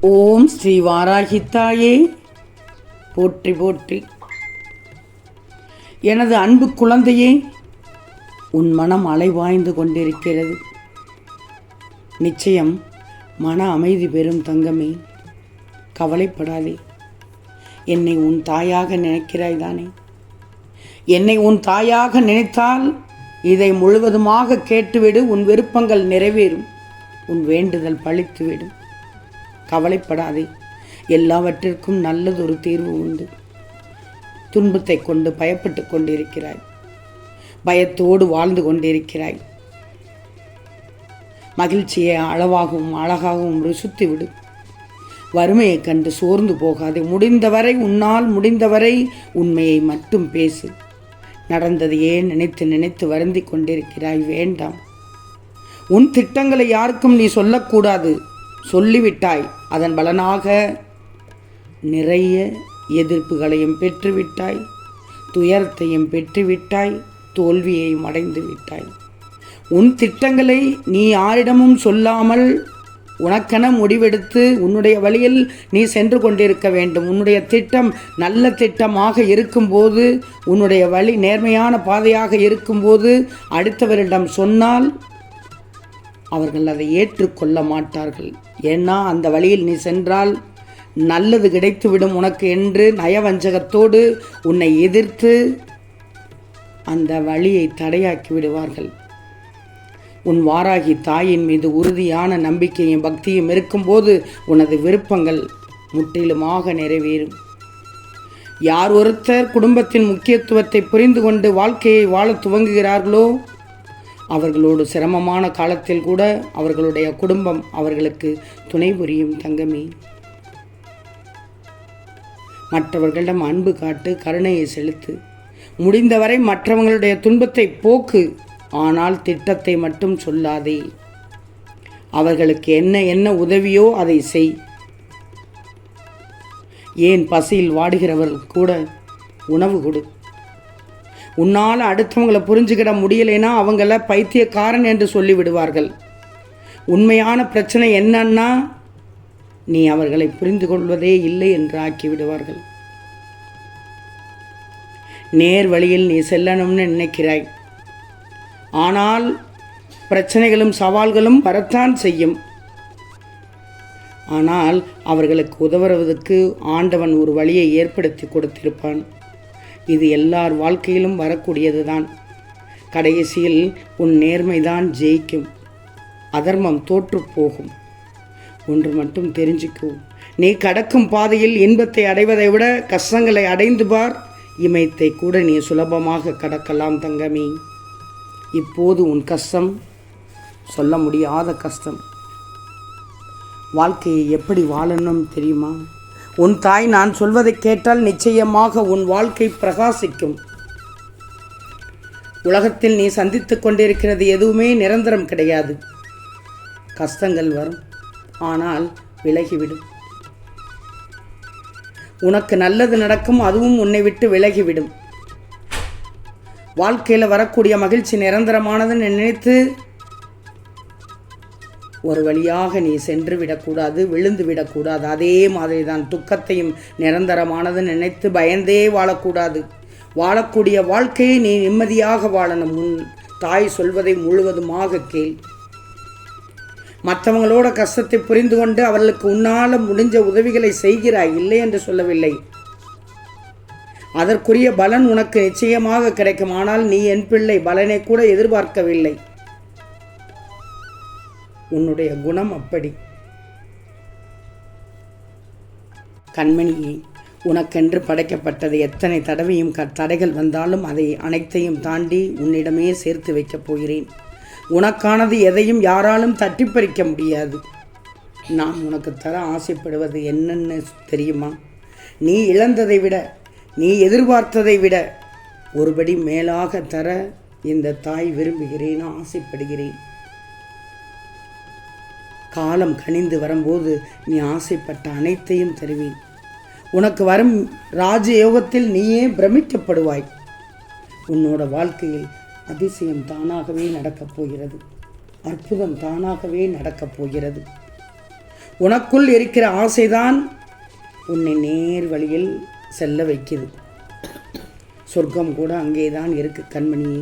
ஓம் ஸ்ரீ வாராகித்தாயே. போற்றி போற்றி. எனது அன்பு குழந்தையே உன் மனம் அலைவாய்ந்து கொண்டிருக்கிறது. நிச்சயம் மன அமைதி பெறும் தங்கமே கவலைப்படாதே. என்னை உன் தாயாக நினைக்கிறாய் தானே? என்னை உன் தாயாக நினைத்தால் இதை முழுவதுமாக கேட்டுவிடு உன் விருப்பங்கள் நிறைவேறும். உன் வேண்டுதல் பழித்துவிடும். கவலைப்படாதே. எல்லாவற்றிற்கும் நல்லதொரு தீர்வு உண்டு. துன்பத்தை கொண்டு பயப்பட்டு கொண்டிருக்கிறாய். பயத்தோடு வாழ்ந்து கொண்டிருக்கிறாய். மகிழ்ச்சியை அளவாகவும் அழகாகவும் ருசித்து விடு வறுமையைக் கண்டு சோர்ந்து போகாதே. முடிந்தவரை உன்னால் முடிந்தவரை உண்மையை மட்டும் பேசு. நடந்ததையே நினைத்து நினைத்து வருந்தி கொண்டிருக்கிறாய்? வேண்டாம். உன் திட்டங்களை யாருக்கும் நீ சொல்லக்கூடாது. சொல்லிவிட்டாய். அதன் பலனாக நிறைய எதிர்ப்புகளையும் பெற்றுவிட்டாய். துயரத்தையும் பெற்றுவிட்டாய். தோல்வியையும் அடைந்து விட்டாய் உன் திட்டங்களை நீ யாரிடமும் சொல்லாமல் உனக்கென முடிவெடுத்து உன்னுடைய வழியில் நீ சென்று கொண்டிருக்க வேண்டும். உன்னுடைய திட்டம் நல்ல திட்டமாக இருக்கும்போது உன்னுடைய வழி நேர்மையான பாதையாக இருக்கும்போது அடுத்தவரிடம் சொன்னால் அவர்கள் அதை ஏற்றுக்கொள்ள மாட்டார்கள். ஏன்னா அந்த வழியில் நீ சென்றால் நல்லது கிடைத்துவிடும் உனக்கு என்று நயவஞ்சகத்தோடு உன்னை எதிர்த்து அந்த வழியை தடையாக்கி விடுவார்கள். உன் வாராகி தாயின் மீது உறுதியான நம்பிக்கையும் பக்தியும் இருக்கும்போது உனது விருப்பங்கள் முற்றிலுமாக நிறைவேறும். யார் ஒருத்தர் குடும்பத்தின் முக்கியத்துவத்தை புரிந்து கொண்டு வாழ்க்கையை வாழ துவங்குகிறார்களோ அவர்களோடு சிரமமான காலத்தில் கூட அவர்களுடைய குடும்பம் அவர்களுக்கு துணை புரியும் தங்கமே. மற்றவர்களிடம் அன்பு காட்டு கருணையை செலுத்து. முடிந்தவரை மற்றவங்களுடைய துன்பத்தை போக்கு ஆனால் திட்டத்தை மட்டும் சொல்லாதே. அவர்களுக்கு என்ன என்ன உதவியோ அதை செய். ஏன் பசியில் வாடுகிறவர்கள் கூட உணவு கொடு. உன்னால் அடுத்தவங்களை புரிஞ்சுக்கிட முடியலைன்னா அவங்கள பைத்தியக்காரன் என்று சொல்லிவிடுவார்கள். உண்மையான பிரச்சனை என்னன்னா நீ அவர்களை புரிந்து கொள்வதே இல்லை என்று ஆக்கி விடுவார்கள் நேர் வழியில் நீ செல்லணும்னு நினைக்கிறாய். ஆனால் பிரச்சனைகளும் சவால்களும் வரத்தான் செய்யும். ஆனால் அவர்களுக்கு உதவுவதற்கு ஆண்டவன் ஒரு வழியை ஏற்படுத்தி கொடுத்திருப்பான். இது எல்லார் வாழ்க்கையிலும் வரக்கூடியது தான் கடைசியில் உன் நேர்மைதான் ஜெயிக்கும். அதர்மம் தோற்று போகும். ஒன்று மட்டும் தெரிஞ்சுக்கோ. நீ கடக்கும் பாதையில் இன்பத்தை அடைவதை விட கஷ்டங்களை அடைந்து பார். இமயத்தை கூட நீ சுலபமாக கடக்கலாம் தங்கமே. இப்போது உன் கஷ்டம் சொல்ல முடியாத கஷ்டம். வாழ்க்கையை எப்படி வாழணும் தெரியுமா? உன் தாய் நான் சொல்வதை கேட்டால் நிச்சயமாக உன் வாழ்க்கை பிரகாசிக்கும். உலகத்தில் நீ சந்தித்துக் கொண்டிருக்கிறது எதுவுமே நிரந்தரம் கிடையாது. கஷ்டங்கள் வரும் ஆனால் விலகிவிடும். உனக்கு நல்லது நடக்கும் அதுவும் உன்னை விட்டு விலகிவிடும். வாழ்க்கையில் வரக்கூடிய மகிழ்ச்சி நிரந்தரமானதுன்னு நினைத்து ஒரு வழியாக நீ சென்று விடக்கூடாது விழுந்து விடக்கூடாது. அதே மாதிரி தான் துக்கத்தையும் நிரந்தரமானது நினைத்து பயந்தே வாழக்கூடாது. வாழக்கூடிய வாழ்க்கையை நீ நிம்மதியாக வாழணும். உன் தாய் சொல்வதை முழுவதுமாக கேள். மற்றவங்களோட கஷ்டத்தை புரிந்து கொண்டு அவர்களுக்கு உன்னால் முடிஞ்ச உதவிகளை செய்கிறாய். இல்லை என்று சொல்லவில்லை. அதற்குரிய பலன் உனக்கு நிச்சயமாக கிடைக்கும். ஆனால் நீ என் பிள்ளை. பலனை கூட எதிர்பார்க்கவில்லை. உன்னுடைய குணம் அப்படி. கண்மணியே உனக்கென்று படைக்கப்பட்டது எத்தனை தடவையும் க தடைகள் வந்தாலும் அதை அனைத்தையும் தாண்டி உன்னிடமே சேர்த்து வைக்கப் போகிறேன். உனக்கானது எதையும் யாராலும் தட்டி பறிக்க முடியாது. நான் உனக்கு தர ஆசைப்படுவது என்னென்னு தெரியுமா? நீ இழந்ததை விட நீ எதிர்பார்த்ததை விட ஒருபடி மேலாக தர இந்த தாய் விரும்புகிறேன் ஆசைப்படுகிறேன். காலம் கனிந்து வரும்போது நீ ஆசைப்பட்ட அனைத்தையும் தருவேன். உனக்கு வரும் ராஜயோகத்தில் நீயே பிரமிக்கப்படுவாய். உன்னோட வாழ்க்கையில் அதிசயம் தானாகவே நடக்கப் போகிறது. அற்புதம் தானாகவே நடக்கப் போகிறது. உனக்குள் இருக்கிற ஆசைதான் உன்னை நேர் வழியில் செல்ல வைக்குது. சொர்க்கம் கூட அங்கே தான் இருக்கு கண்மணி.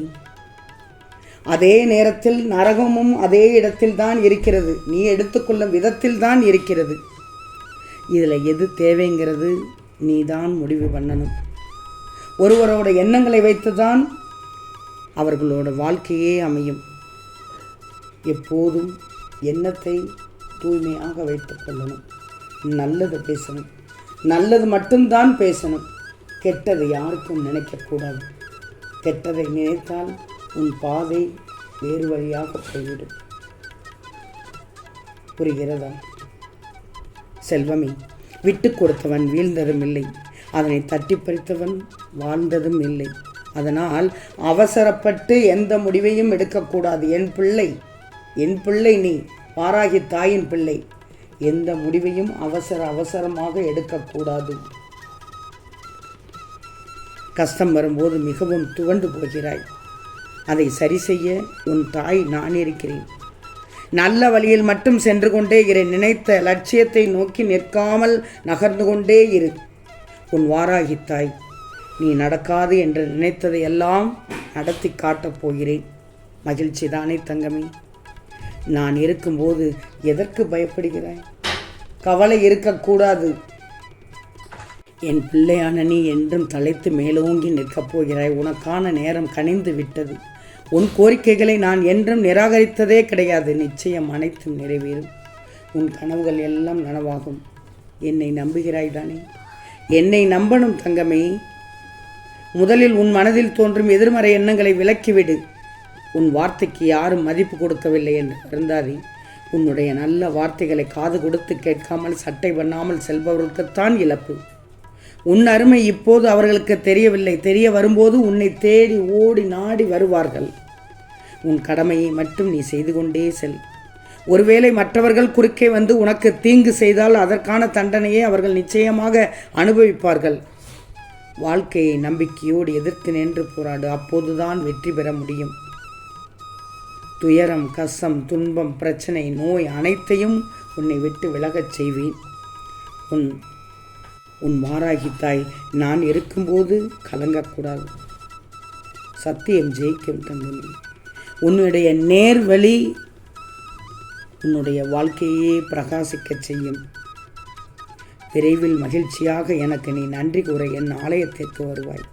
அதே நேரத்தில் நரகமும் அதே இடத்தில் தான் இருக்கிறது. நீ எடுத்துக்கொள்ளும் விதத்தில் தான் இருக்கிறது. இதில் எது தேவைங்கிறது நீ தான் முடிவு பண்ணணும். ஒருவரோட எண்ணங்களை வைத்து தான் அவர்களோட வாழ்க்கையே அமையும். எப்போதும் எண்ணத்தை தூய்மையாக வைத்துக்கொள்ளணும் நல்லது பேசணும். நல்லது மட்டும்தான் பேசணும். கெட்டது யாருக்கும் நினைக்கக்கூடாது கெட்டதை நினைத்தால் உன் பாதை வேறு வழியாக போய்விடும். புரிகிறதா? செல்வமே விட்டு கொடுத்தவன் வீழ்ந்ததும் இல்லை. அதனை தட்டி பறித்தவன் வாழ்ந்ததும் இல்லை. அதனால் அவசரப்பட்டு எந்த முடிவையும் எடுக்கக்கூடாது. என் பிள்ளை என் பிள்ளை நீ பாராகி தாயின் பிள்ளை. எந்த முடிவையும் அவசர அவசரமாக எடுக்கக்கூடாது. கஷ்டம் வரும்போது மிகவும் துவண்டு போகிறாய். அதை சரி செய்ய உன் தாய் நான் இருக்கிறேன். நல்ல வழியில் மட்டும் சென்று கொண்டே இரு. நினைத்த லட்சியத்தை நோக்கி நிற்காமல் நகர்ந்து கொண்டே இரு. உன் வாராகி தாய் நீ நடக்காது என்று நினைத்ததை எல்லாம் நடத்தி காட்டப் போகிறேன். மகிழ்ச்சி தானே தங்கமே. நான் இருக்கும்போது எதற்கு பயப்படுகிறாய்? கவலை இருக்கக்கூடாது என் பிள்ளையான நீ என்றும் தலைத்து மேலோங்கி நிற்கப் போகிறாய். உனக்கான நேரம் கனிந்து விட்டது உன் கோரிக்கைகளை நான் என்றும் நிராகரித்ததே கிடையாது. நிச்சயம் அனைத்தும் நிறைவேறும். உன் கனவுகள் எல்லாம் நனவாகும். என்னை நம்புகிறாய் தானே? என்னை நம்பணும் தங்கமே. முதலில் உன் மனதில் தோன்றும் எதிர்மறை எண்ணங்களை விலக்கிவிடு. உன் வார்த்தைக்கு யாரும் மதிப்பு கொடுக்கவில்லை என்று வருந்தாதே. உன்னுடைய நல்ல வார்த்தைகளை காது கொடுத்து கேட்காமல் சட்டை பண்ணாமல் செல்பவர்களுக்குத்தான் இழப்பு. உன் அருமை இப்போது அவர்களுக்கு தெரியவில்லை. தெரிய வரும்போது உன்னை தேடி ஓடி நாடி வருவார்கள். உன் கடமையை மட்டும் நீ செய்து கொண்டே செல். ஒருவேளை மற்றவர்கள் குறுக்கே வந்து உனக்கு தீங்கு செய்தால் அதற்கான தண்டனையை அவர்கள் நிச்சயமாக அனுபவிப்பார்கள். வாழ்க்கையை நம்பிக்கையோடு எதிர்த்து நின்று போராடு. அப்போதுதான் வெற்றி பெற முடியும். துயரம் கசம் துன்பம் பிரச்சனை நோய் அனைத்தையும் உன்னை விட்டு விலகச் செய்வேன். உன் உன் மாராகி தாய் நான் இருக்கும்போது கலங்கக்கூடாது. சத்தியம் ஜெயிக்கும் தங்கமே. உன்னுடைய நேர்வழி உன்னுடைய வாழ்க்கையே பிரகாசிக்கச் செய்யும். விரைவில் மகிழ்ச்சியாக எனக்கு நீ நன்றி கூற என் ஆலயத்திற்கு வருவாய்.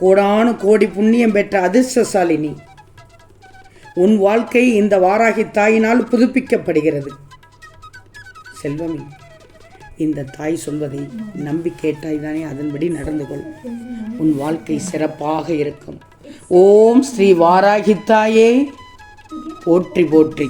கோடானு கோடி புண்ணியம் பெற்ற அதிர்ஷ்டசாலினி உன் வாழ்க்கை இந்த வாராகி தாயினால் புதுப்பிக்கப்படுகிறது. செல்வமே. இந்த தாய் சொல்வதை நம்பி கேட்டாய் தானே அதன்படி நடந்து கொள் உன் வாழ்க்கை சிறப்பாக இருக்கும். ஓம் ஸ்ரீ வாராகி தாயே போற்றி போற்றி.